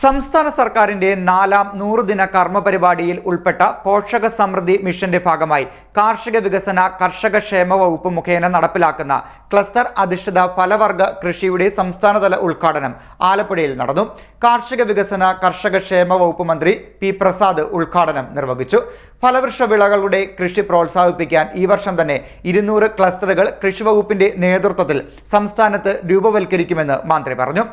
സംസ്ഥാന സർക്കാരിന്റെ നാലാം നൂറുദിന കർമ്മ പരിപാടിയിൽ ഉൾപ്പെട്ട പോഷക സമൃദ്ധി മിഷന്റെ ഭാഗമായി കാർഷിക വികസന കർഷക ക്ഷേമ വകുപ്പ് മുഖേന നടപ്പിലാക്കുന്ന ക്ലസ്റ്റർ അധിഷ്ഠിത ഫലവർഗ കൃഷിയുടെ സംസ്ഥാനതല ഉദ്ഘാടനം ആലപ്പുഴയിൽ നടന്നു. കാർഷിക വികസന കർഷക ക്ഷേമ വകുപ്പ് മന്ത്രി പി പ്രസാദ് ഉദ്ഘാടനം നിർവഹിച്ചു. ഫലവൃക്ഷ വിളകളുടെ കൃഷി പ്രോത്സാഹിപ്പിക്കാൻ ഈ വർഷം തന്നെ ഇരുന്നൂറ് ക്ലസ്റ്ററുകൾ കൃഷി വകുപ്പിന്റെ നേതൃത്വത്തിൽ സംസ്ഥാനത്ത് രൂപവൽക്കരിക്കുമെന്ന് മന്ത്രി പറഞ്ഞു.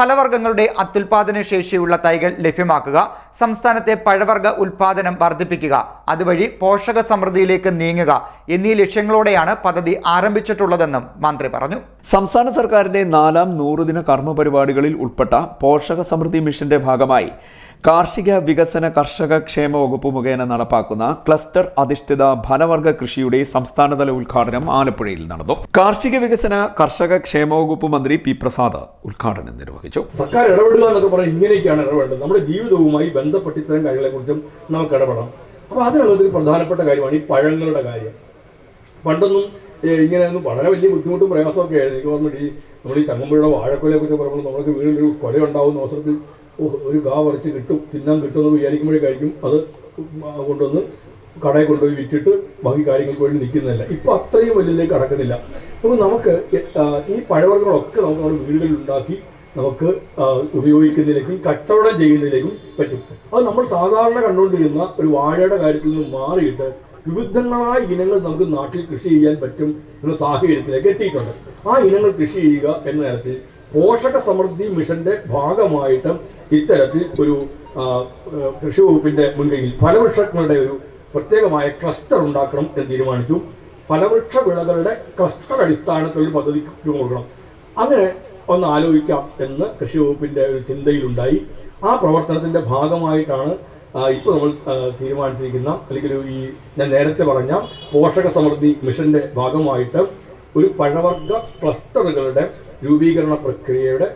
ഫലവർഗങ്ങളുടെ അത്യുൽപാദന ശേഷിയുള്ള തൈകൾ ലഭ്യമാക്കുക സംസ്ഥാനത്തെ പഴവർഗ ഉൽപാദനം വർദ്ധിപ്പിക്കുക അതുവഴി പോഷക സമൃദ്ധിയിലേക്ക് നീങ്ങുക എന്നീ ലക്ഷ്യങ്ങളോടെയാണ് പദ്ധതി ആരംഭിച്ചിട്ടുള്ളതെന്നും മന്ത്രി പറഞ്ഞു. സംസ്ഥാന സർക്കാരിന്റെ നാലാം നൂറുദിന കർമ്മ പരിപാടികളിൽ ഉൾപ്പെട്ട പോഷക സമൃദ്ധി മിഷന്റെ ഭാഗമായി കാർഷിക വികസന കർഷക ക്ഷേമ വകുപ്പ് മുഖേന നടപ്പാക്കുന്ന ക്ലസ്റ്റർ അധിഷ്ഠിത ഫലവർഗ കൃഷിയുടെ സംസ്ഥാനതല ഉദ്ഘാടനം ആലപ്പുഴയിൽ നടന്നു. കാർഷിക വികസന കർഷക ക്ഷേമ വകുപ്പ് മന്ത്രി പി പ്രസാദ് ഉദ്ഘാടനം നിർവഹിച്ചു. സർക്കാർ ഇടപെടുക എന്നൊക്കെ പറഞ്ഞാൽ ഇങ്ങനെയൊക്കെയാണ് ഇടപെടേണ്ടത്. നമ്മുടെ ജീവിതവുമായി ബന്ധപ്പെട്ട് ഇത്തരം കാര്യങ്ങളെക്കുറിച്ചും നമുക്ക് ഇടപെടാം അപ്പോൾ അതിനുള്ളതിൽ പ്രധാനപ്പെട്ട കാര്യമാണ് ഈ പഴങ്ങളുടെ കാര്യം. പണ്ടൊന്നും ഇങ്ങനെയൊന്നും വളരെ വലിയ ബുദ്ധിമുട്ടും പ്രയാസമൊക്കെ ആയിരുന്നു. എനിക്ക് ഓർമ്മ ഈ നമ്മൾ ഈ ചങ്ങമ്പുഴയുടെ വാഴക്കൊലയെ കുറിച്ച് പറയുമ്പോൾ നമുക്ക് ഒരു കൊല ഉണ്ടാവുന്ന അവസരത്തിൽ ഒരു കാ വറച്ച് കിട്ടും തിന്നാൻ കിട്ടുമെന്ന് കഴിക്കും. അത് കൊണ്ടുവന്ന് കടയിൽ കൊണ്ടുപോയി വിറ്റിട്ട് ബാക്കി കാര്യങ്ങൾക്ക് വേണ്ടി നിൽക്കുന്നില്ല ഇപ്പൊ അത്രയും വലിയതിലേക്ക് കടക്കുന്നില്ല. അപ്പോൾ നമുക്ക് ഈ പഴവർഗങ്ങളൊക്കെ നമുക്ക് നമ്മുടെ വീടുകളിൽ ഉണ്ടാക്കി നമുക്ക് ഉപയോഗിക്കുന്നതിലേക്കും കച്ചവടം ചെയ്യുന്നതിലേക്കും പറ്റും. അത് നമ്മൾ സാധാരണ കണ്ടുകൊണ്ടിരുന്ന ഒരു വാഴയുടെ കാര്യത്തിൽ നിന്ന് മാറിയിട്ട് വിവിധങ്ങളായ ഇനങ്ങൾ നമുക്ക് നാട്ടിൽ കൃഷി ചെയ്യാൻ പറ്റും എന്ന സാഹചര്യത്തിലേക്ക് എത്തിയിട്ടുണ്ട്. ആ ഇനങ്ങൾ കൃഷി ചെയ്യുക എന്ന തരത്തിൽ പോഷക സമൃദ്ധി മിഷന്റെ ഭാഗമായിട്ടും ഇത്തരത്തിൽ ഒരു കൃഷി വകുപ്പിന്റെ മുൻകൈയിൽ ഫലവൃക്ഷങ്ങളുടെ ഒരു പ്രത്യേകമായ ക്ലസ്റ്റർ ഉണ്ടാക്കണം എന്ന് തീരുമാനിച്ചു. ഫലവൃക്ഷ വിളകളുടെ ക്ലസ്റ്റർ അടിസ്ഥാനത്തിൽ ഒരു പദ്ധതിക്ക് കൊടുക്കണം. അങ്ങനെ ഒന്ന് ആലോചിക്കാം എന്ന് കൃഷി വകുപ്പിന്റെ ഒരു ചിന്തയിലുണ്ടായി. ആ പ്രവർത്തനത്തിന്റെ ഭാഗമായിട്ടാണ് ഇപ്പോൾ നമ്മൾ തീരുമാനിച്ചിരിക്കുന്ന അല്ലെങ്കിൽ ഈ ഞാൻ നേരത്തെ പറഞ്ഞ പോഷക സമൃദ്ധി മിഷന്റെ ഭാഗമായിട്ട് ഒരു പഴവർഗ ക്ലസ്റ്ററുകളുടെ രൂപീകരണ പ്രക്രിയയുടെ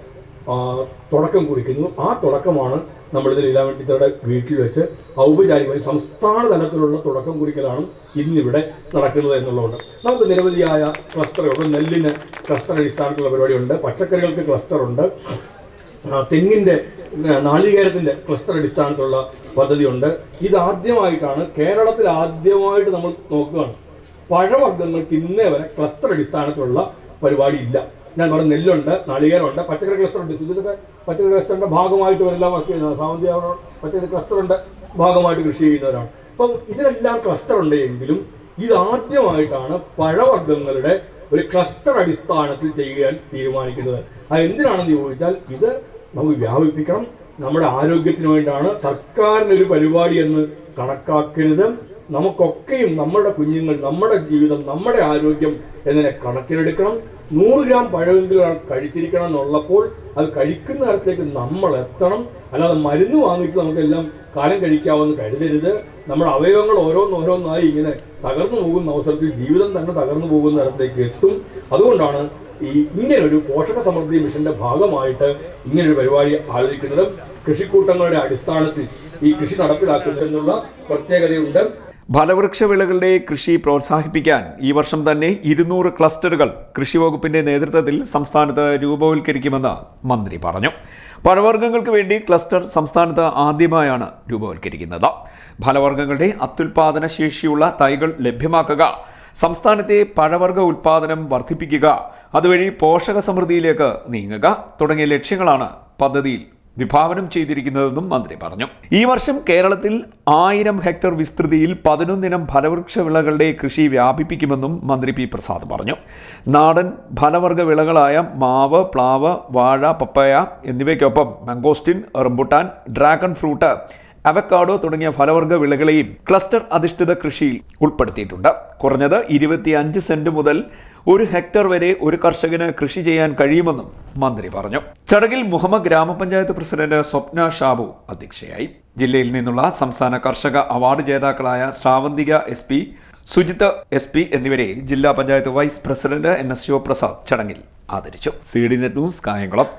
തുടക്കം കുറിക്കുന്നു. ആ തുടക്കമാണ് നമ്മളിത് ലീലാവട്ടിത്തയുടെ വീട്ടിൽ വെച്ച് ഔപചാരികമായി സംസ്ഥാന തലത്തിലുള്ള തുടക്കം കുറിക്കലാണ് ഇന്നിവിടെ നടക്കുന്നത് എന്നുള്ളതുകൊണ്ട്. നമുക്ക് നിരവധിയായ ക്ലസ്റ്ററുകൾ നെല്ലിന് ക്ലസ്റ്റർ അടിസ്ഥാനത്തിലുള്ള പരിപാടിയുണ്ട് പച്ചക്കറികൾക്ക് ക്ലസ്റ്റർ ഉണ്ട് നാളികേരത്തിന്റെ ക്ലസ്റ്റർ അടിസ്ഥാനത്തിലുള്ള പദ്ധതിയുണ്ട്. ഇത് ആദ്യമായിട്ടാണ് കേരളത്തിൽ ആദ്യമായിട്ട് നമ്മൾ നോക്കുകയാണ്. പഴവർഗങ്ങൾക്ക് ഇന്നേ വരെ ക്ലസ്റ്റർ അടിസ്ഥാനത്തിലുള്ള പരിപാടി ഇല്ല. ഞാൻ പറഞ്ഞ നെല്ലുണ്ട് നാളികേരമുണ്ട് പച്ചക്കറി ക്ലസ്റ്റർ ഉണ്ട്. പച്ചക്കറി ക്ലസ്റ്ററിന്റെ ഭാഗമായിട്ട് ഇവരെല്ലാം വർക്ക് ചെയ്യുന്ന സാമന്തി പച്ചക്കറി ക്ലസ്റ്ററിന്റെ ഭാഗമായിട്ട് കൃഷി ചെയ്യുന്നവരാണ്. അപ്പം ഇതിനെല്ലാം ക്ലസ്റ്റർ ഉണ്ട് എങ്കിലും ഇത് ആദ്യമായിട്ടാണ് പഴവർഗങ്ങളുടെ ഒരു ക്ലസ്റ്റർ അടിസ്ഥാനത്തിൽ ചെയ്യാൻ തീരുമാനിക്കുന്നത്. അത് എന്തിനാണെന്ന് ചോദിച്ചാൽ ഇത് നമുക്ക് വ്യാപിപ്പിക്കണം. നമ്മുടെ ആരോഗ്യത്തിന് വേണ്ടിയാണ് സർക്കാരിനൊരു പരിപാടി എന്ന് കണക്കാക്കരുത്. നമുക്കൊക്കെയും നമ്മുടെ കുഞ്ഞുങ്ങൾ നമ്മുടെ ജീവിതം നമ്മുടെ ആരോഗ്യം എന്നതിനെ കണക്കിലെടുക്കണം. നൂറ് ഗ്രാം പഴമെങ്കിലും കഴിച്ചിരിക്കണം എന്നുള്ളപ്പോൾ അത് കഴിക്കുന്ന തരത്തിലേക്ക് നമ്മൾ എത്തണം. അല്ലാതെ മരുന്ന് വാങ്ങിച്ച് നമുക്കെല്ലാം കാലം കഴിക്കാമെന്ന് കരുതരുത്. നമ്മുടെ അവയവങ്ങൾ ഓരോന്നോരോന്നായി ഇങ്ങനെ തകർന്നു പോകുന്ന അവസരത്തിൽ ജീവിതം തന്നെ തകർന്നു പോകുന്ന തരത്തിലേക്ക് എത്തും. അതുകൊണ്ടാണ് ഈ ഇങ്ങനൊരു പോഷക സമൃദ്ധി മിഷന്റെ ഭാഗമായിട്ട് ഇങ്ങനൊരു പരിപാടി ആലോചിക്കുന്നത്. കൃഷിക്കൂട്ടങ്ങളുടെ അടിസ്ഥാനത്തിൽ ഈ കൃഷി നടപ്പിലാക്കുന്നതിനുള്ള പ്രത്യേകതയുണ്ട്. ഫലവൃക്ഷ വിളകളുടെ കൃഷി പ്രോത്സാഹിപ്പിക്കാൻ ഈ വർഷം തന്നെ ഇരുന്നൂറ് ക്ലസ്റ്ററുകൾ കൃഷി വകുപ്പിന്റെ നേതൃത്വത്തിൽ സംസ്ഥാനത്ത് രൂപവൽക്കരിക്കുമെന്ന് മന്ത്രി പറഞ്ഞു. പഴവർഗങ്ങൾക്ക് വേണ്ടി ക്ലസ്റ്റർ സംസ്ഥാനത്ത് ആദ്യമായാണ് രൂപവൽക്കരിക്കുന്നത്. ഫലവർഗങ്ങളുടെ അത്യുൽപാദന ശേഷിയുള്ള തൈകൾ ലഭ്യമാക്കുക സംസ്ഥാനത്തെ പഴവർഗ ഉൽപാദനം വർദ്ധിപ്പിക്കുക അതുവഴി പോഷക സമൃദ്ധിയിലേക്ക് നീങ്ങുക തുടങ്ങിയ ലക്ഷ്യങ്ങളാണ് പദ്ധതിയിൽ വിഭാവനം ചെയ്തിരിക്കുന്നതെന്നും മന്ത്രി പറഞ്ഞു. ഈ വർഷം കേരളത്തിൽ ആയിരം ഹെക്ടർ വിസ്തൃതിയിൽ പതിനൊന്നിനം ഫലവൃക്ഷ വിളകളുടെ കൃഷി വ്യാപിപ്പിക്കുമെന്നും മന്ത്രി പി പ്രസാദ് പറഞ്ഞു. നാടൻ ഫലവർഗ വിളകളായ മാവ് പ്ലാവ് വാഴ പപ്പയ എന്നിവയ്ക്കൊപ്പം mangosteen rambutan dragon fruit avocado തുടങ്ങിയ ഫലവർഗ വിളകളെയും ക്ലസ്റ്റർ അധിഷ്ഠിത കൃഷിയിൽ ഉൾപ്പെടുത്തിയിട്ടുണ്ട്. കുറഞ്ഞത് ഇരുപത്തിയഞ്ച് സെന്റ് മുതൽ ഒരു ഹെക്ടർ വരെ ഒരു കർഷകന് കൃഷി ചെയ്യാൻ കഴിയുമെന്നും മന്ത്രി പറഞ്ഞു. ചടങ്ങിൽ മുഹമ്മദ് ഗ്രാമപഞ്ചായത്ത് പ്രസിഡന്റ് സ്വപ്ന ഷാബു അധ്യക്ഷയായി. ജില്ലയിൽ നിന്നുള്ള സംസ്ഥാന കർഷക അവാർഡ് ജേതാക്കളായ Sravanthika S P Sujith S P എന്നിവരെ ജില്ലാ panchayat vice president N S Sivaprasad ചടങ്ങിൽ ആദരിച്ചു. C D net news Kayamkulam.